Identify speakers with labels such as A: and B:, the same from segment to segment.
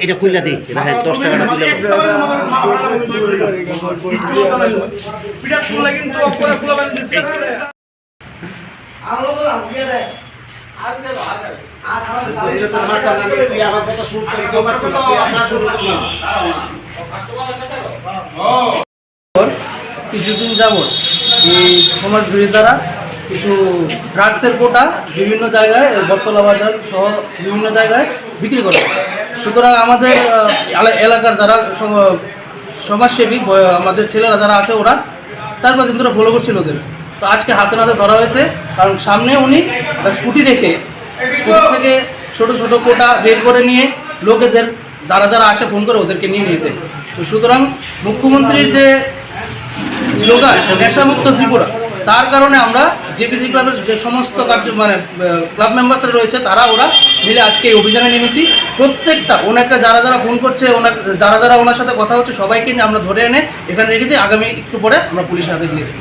A: এটা খুললা দিই রাখেন দশ টাকাটা খুললে
B: কিছুদিন যাবৎ এই সমাজ বিরোধীরা কিছু ড্রাগসের কোটা বিভিন্ন জায়গায় বটতলা বাজার সহ বিভিন্ন জায়গায় বিক্রি করে সুতরাং আমাদের এলাকার যারা সম- সমাজসেবী আমাদের ছেলেরা যারা আছে ওরা, চার পাঁচ দিন ধরে ফলো করছিল ওদের। তো আজকে হাতে নাতে ধরা হয়েছে, কারণ সামনে উনি স্কুটি রেখে, স্কুটি থেকে ছোট ছোট কোটা বের করে নিয়ে লোকেদের, যারা যারা আসে ফোন করে ওদেরকে নিয়ে নিতে। তো সুতরাং মুখ্যমন্ত্রীর যে স্লোগান, নেশামুক্ত ত্রিপুরা তার কারণে আমরা জেপিসি ক্লাবের যে সমস্ত কার্য মানে ক্লাব মেম্বার্সরা রয়েছে, তারা ওরা মিলে আজকে এই অভিযানে নেমেছি। প্রত্যেকটা, ওনাকে যারা যারা ফোন করছে ওনার যারা যারা ওনার সাথে কথা হচ্ছে, সবাইকে নিয়ে আমরা ধরে এনে এখানে রেখেছি আগামী একটু পরে আমরা পুলিশের হাতে দিয়ে দেবো।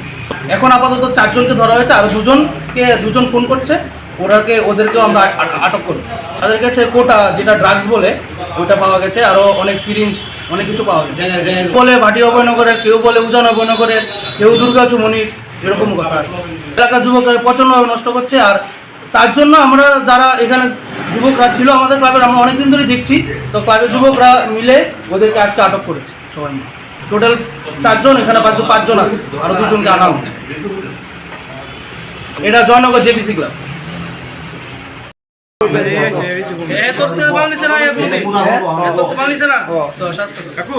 B: এখন আপাতত চারজনকে ধরা হয়েছে আরও দুজনকে, দুজন ফোন করছে। ওরাকে, ওদেরকেও আমরা আট- আট- আটক করব। তাদের কাছে কোটা যেটা ড্রাগস বলে ওটা পাওয়া গেছে। আরও অনেক সিরিঞ্জ অনেক কিছু পাওয়া গেছে। বলে ভাটি অভয়নগরের, কেউ বলে উজান অভয়নগরের, কেউ দুর্গা চুমনির এরকম কথা। এলাকার যুবকরা প্রচণ্ডভাবে নষ্ট করছে আর তার জন্য আমরা যারা এখানে যুবকরা ছিল আমাদের ক্লাবের আমরা অনেকদিন ধরে দেখছি তো ক্লাবের যুবকরা মিলে ওদেরকে আজকে আটক করেছে সবাই মিলে। টোটাল চারজন এখানে পাঁচজন পাঁচজন আছে। আরও দুজনকে আনা হচ্ছে। এটা জয়নগর জেপিসি ক্লাব। শাস্তি কাকু।